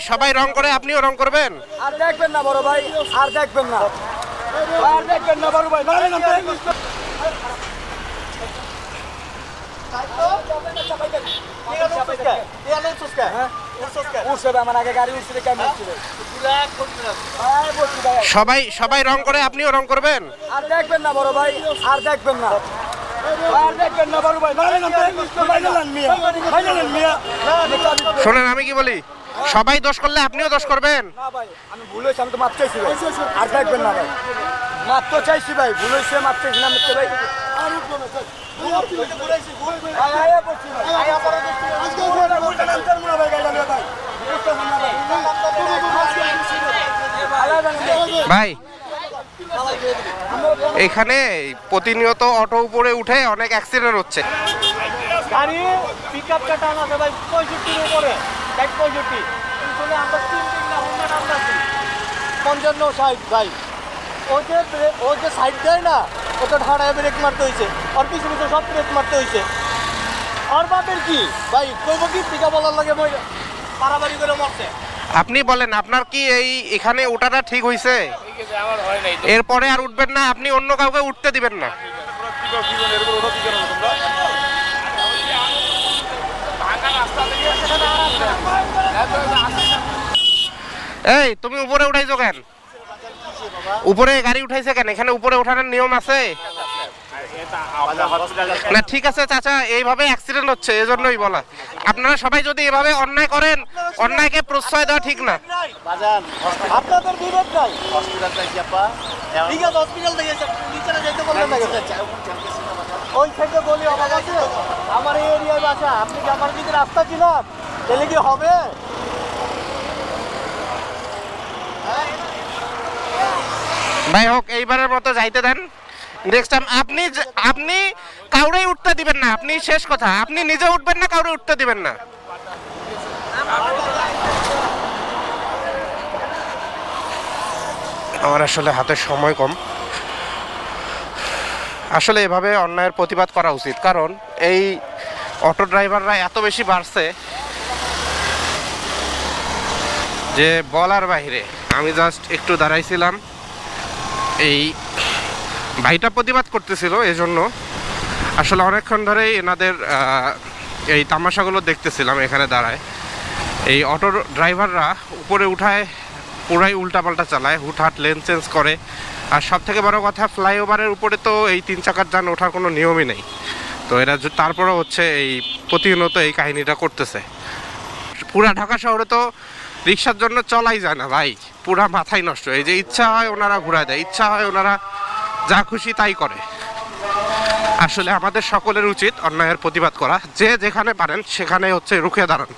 সবাই রং করে আপনিও রং করবেন? আর দেখবেন না বড় ভাই আর দেখবেন না। আর দেখবেন না বড় ভাই সবাই সবাই রং করে আপনিও রং করবেন? আর দেখবেন না বড় ভাই আর দেখবেন না। শোনেন আমি কি বলি? সবাই দোষ করলে আপনিও দোষ করবেন। না ভাই আমি ভুল হয়েছে আমি তো মাপ চাইছি ভাই। আর দেখবেন না ভাই। মাপ তো চাইছি ভাই ভুল হয়েছে মাপ চাইছি না মাপতে ভাই। ভাই এখানে প্রতিনিয়ত অটো উপরে উঠে অনেক অ্যাক্সিডেন্ট হচ্ছে। গাড়ি পিক আপটা টান আছে ভাই পঁয়ষট্টির উপরে ষাট পঁয়ষট্টি। পিছনে আমরা তিন তিন না হোন্ডা নামতেছি পঞ্চান্ন ষাট ভাই। ও যে ও যে সাইড দেয় না ওটা ঢাড়ায় ব্রেক মারতে হয়েছে ওর পিছনে পিছনে সব ব্রেক মারতে হয়েছে আর বাপের কি? ভাই কইব কি পিকা বলার লাগে মই পারাবাড়ি করে মরছে। আপনি বলেন আপনার কি এই এখানে ওঠাটা ঠিক হয়েছে এরপরে আর উঠবেন না আপনি অন্য কাউকে উঠতে দিবেন না। এই তুমি উপরে উঠাইছো কেন? উপরে গাড়ি উঠাইছে কেন? এখানে উপরে ওঠানোর নিয়ম আছে? না ঠিক আছে চাচা এইভাবে অ্যাক্সিডেন্ট হচ্ছে এজন্যই বলা। আপনারা সবাই যদি এভাবে অন্যায় করেন অন্যায়কে প্রশ্রয় দেওয়া ঠিক না। আপনাদের বিরোধ নাই। ঠিক আছে হসপিটাল থেকে নিচে যেতে বললেন না ওই সাইডে গলি অভাব আছে। আমার এই এরিয়ায় বাসা আপনি কি আমার দিকে রাস্তা চিনান তাহলে কি হবে? ভাই হোক, এইবারের মতো যাইতে দেন। নেক্সট টাইম আপনি আপনি কাউরেই উঠতে দিবেন না। আপনি শেষ কথা। আপনি নিজে উঠবেন না, কাউরে উঠতে দিবেন না। আমার আসলে হাতে সময় কম। আসলে এভাবে অন্যায়ের প্রতিবাদ করা উচিত। কারণ এই অটো ড্রাইভাররা এত বেশি বাড়ছে যে বলার বাইরে আমি জাস্ট একটু দাঁড়াইছিলাম। এই ভাইটা প্রতিবাদ করতেছিল এই জন্য আসলে অনেকক্ষণ ধরেই এনাদের এই তামাশাগুলো দেখতেছিলাম এখানে দাঁড়ায়। এই অটো ড্রাইভাররা উপরে উঠায়, পুরাই উল্টাপাল্টা চালায়, হুটহাট লেন চেঞ্জ করে। আর সব থেকে বড় কথা, ফ্লাইওভারের উপরে তো এই তিন চাকার যান ওঠার কোনো নিয়মই নেই। তো এরা তারপরেও হচ্ছে এই প্রতিনিয়ত এই কাহিনীটা করতেছে। পুরা ঢাকা শহরে তো রিক্সার জন্য চলাই যায় না ভাই। পুরা মাথায় নষ্ট এই যে ইচ্ছা হয় ওনারা ঘুরায় দেয়, ইচ্ছা হয় ওনারা যা খুশি তাই করে। আসলে আমাদের সকলের উচিত অন্যায়ের প্রতিবাদ করা। যে যেখানে পারেন সেখানে হচ্ছে রুখে দাঁড়ান।